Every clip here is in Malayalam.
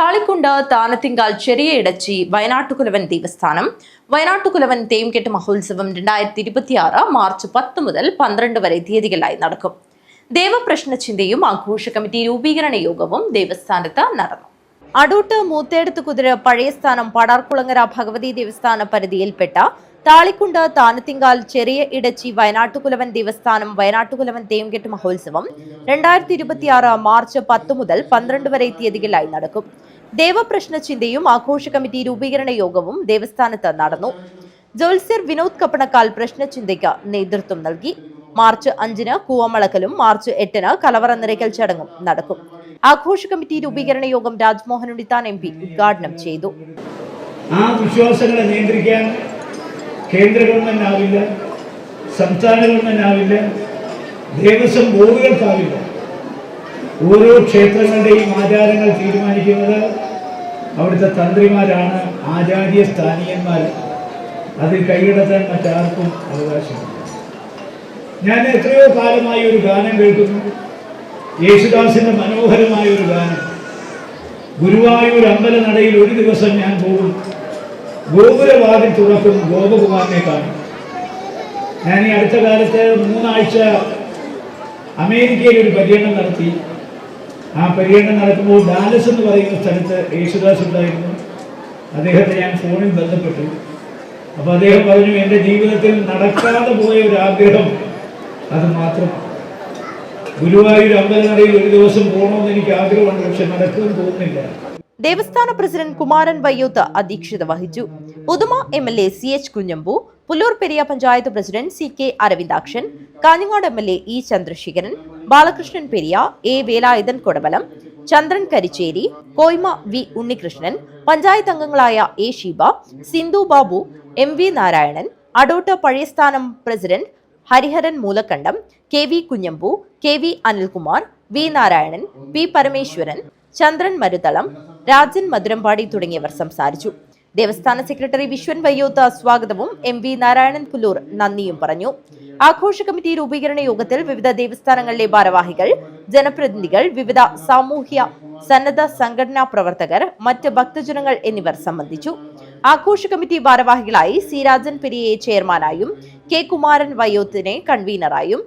താളിക്കുണ്ട് താനത്തിങ്കാൽ ചെറിയ ഇടച്ചി വയനാട്ടുകുലവൻ ദേവസ്ഥാനം. വയനാട്ടുകുലവൻ തേംകെട്ട് മഹോത്സവം രണ്ടായിരത്തി ഇരുപത്തിയാറ് മാർച്ച് പത്ത് മുതൽ പന്ത്രണ്ട് വരെ തീയതികളായി നടക്കും. ദേവപ്രശ്ന ചിന്തയും ആഘോഷ കമ്മിറ്റി രൂപീകരണ യോഗവും ദേവസ്ഥാനത്ത് നടന്നു. അടൂട്ട് മൂത്തേടത്ത് കുതിര പഴയ സ്ഥാനം പടാർക്കുളങ്ങര ഭഗവതി ദേവസ്ഥാന പരിധിയിൽപ്പെട്ട താളിക്കുണ്ട് താനത്തിങ്കാൽ ചെറിയ ഇടച്ചി വയനാട്ടുകുലവൻ ദേവസ്ഥാനം വയനാട്ടുകുലവൻ തേംകെട്ട് മഹോത്സവം. രണ്ടായിരത്തി ഇരുപത്തിയാറ് മാർച്ച് പത്ത് മുതൽ പന്ത്രണ്ട് വരെ തീയതികളിലായി നടക്കും. ദേവപ്രശ്ന ചിന്തയും ആഘോഷ കമ്മിറ്റി രൂപീകരണ യോഗവും ദേവസ്ഥാനത്ത് നടന്നു. ജോത്സ്യർ വിനോദ് കപ്പണക്കാൽ പ്രശ്ന ചിന്തയ്ക്ക് നേതൃത്വം നൽകി. മാർച്ച് അഞ്ചിന് കൂവമളക്കലും മാർച്ച് എട്ടിന് കലവറ നിറയ്ക്കൽ ചടങ്ങും നടക്കും. ആഘോഷ കമ്മിറ്റി രൂപീകരണ യോഗം രാജ്മോഹൻ ഉണ്ണിത്താൻ എം പി ഉദ്ഘാടനം ചെയ്തു. ആ വിശ്വാസങ്ങളെ നിയന്ത്രിക്കാൻ കേന്ദ്ര ഗവൺമെന്റ് ആവില്ല സംസ്ഥാന ഗവൺമെന്റ് ആവില്ല ദേവസ്വം ബോർഡുകൾക്കാവില്ല ഓരോ ക്ഷേത്രങ്ങളുടെയും ആചാരങ്ങൾ തീരുമാനിക്കുന്നത് അവിടുത്തെ തന്ത്രിമാരാണ് ആചാര്യ സ്ഥാനീയന്മാർ അതിൽ കൈയിടത്താൻ മറ്റാർക്കും അവകാശമില്ല. ഞാൻ എത്രയോ കാലമായി ഒരു ഗാനം കേൾക്കുന്നു. യേശുദാസിന്റെ മനോഹരമായ ഒരു ഗാനം. ഗുരുവായൂർ അമ്പലനടയിൽ ഒരു ദിവസം ഞാൻ പോകും ഗോപുരവാതിൽ തുറക്കും ഗോപകുമാരനെ കാണും ഞാൻ ഈ അടുത്ത കാലത്ത് മൂന്നാഴ്ച അമേരിക്കയിൽ ഒരു പര്യടനം നടത്തി. ആ പര്യടനം നടക്കുമ്പോൾ ഡാലസ് എന്ന് പറയുന്ന സ്ഥലത്ത് യേശുദാസ് ഉണ്ടായിരുന്നു. അദ്ദേഹത്തെ ഞാൻ ഫോണിൽ ബന്ധപ്പെട്ടു. അപ്പോൾ അദ്ദേഹം പറഞ്ഞു എന്റെ ജീവിതത്തിൽ നടക്കാതെ പോയ ഒരു ആഗ്രഹം അത് മാത്രം ഗുരുവായൂർ അമ്പലനടയിൽ ഒരു ദിവസം പോകണമെന്ന് എനിക്ക് ആഗ്രഹമുണ്ട് പക്ഷെ നടക്കുമെന്ന് തോന്നുന്നില്ല. ദേവസ്ഥാന പ്രസിഡന്റ് കുമാരൻ വയ്യൂത്ത് അധ്യക്ഷത വഹിച്ചു. പുതുമ M L A C H Kunhambu Pullur Periya panchayat president C K Aravindakshan Kanhangad M L A E Chandrasekharan Balakrishnan Periya A Velayudhan Kodavalam Chandran Karicheri Koyma V Unnikrishnan panchayat അംഗങ്ങളായ A Sheeba Sindhu Babu M V Narayanan Adot പഴയസ്ഥാനം president Hariharan Moolakkandam K V Kunhambu K V Anilkumar V Narayanan P Parameswaran Chandran Maruthalam Rajan Madhurampadi തുടങ്ങിയവർ സംസാരിച്ചു. ദേവസ്ഥാന സെക്രട്ടറി വിശ്വൻ വയ്യോത്ത സ്വാഗതവും എം വി നാരായണൻ പുല്ലൂർ നന്ദിയും പറഞ്ഞു. ആഘോഷ കമ്മിറ്റി രൂപീകരണ യോഗത്തിൽ വിവിധ ദേവസ്ഥാനങ്ങളിലെ ഭാരവാഹികൾ ജനപ്രതിനിധികൾ വിവിധ സാമൂഹ്യ സന്നദ്ധ സംഘടനാ പ്രവർത്തകർ മറ്റ് ഭക്തജനങ്ങൾ എന്നിവർ സംബന്ധിച്ചു. ആഘോഷ കമ്മിറ്റി ഭാരവാഹികളായി സി രാജൻ പെരിയയെ ചെയർമാനായും കെ കുമാരൻ വയ്യോത്തിനെ കൺവീനറായും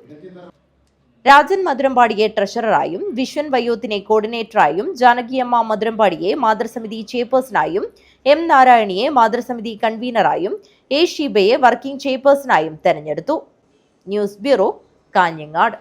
രാജൻ മധുരമ്പാടിയെ ട്രഷററായും വിശ്വൻ വയ്യോത്തിനെ കോർഡിനേറ്ററായും ജാനകിയമ്മ മധുരമ്പാടിയെ മാതൃസമിതി ചെയർപേഴ്സണായും എം നാരായണിയെ മാതൃസമിതി കൺവീനറായും എ ഷീബയെ വർക്കിംഗ് ചെയർപേഴ്സണായും തെരഞ്ഞെടുത്തു. News bureau Kanhangad.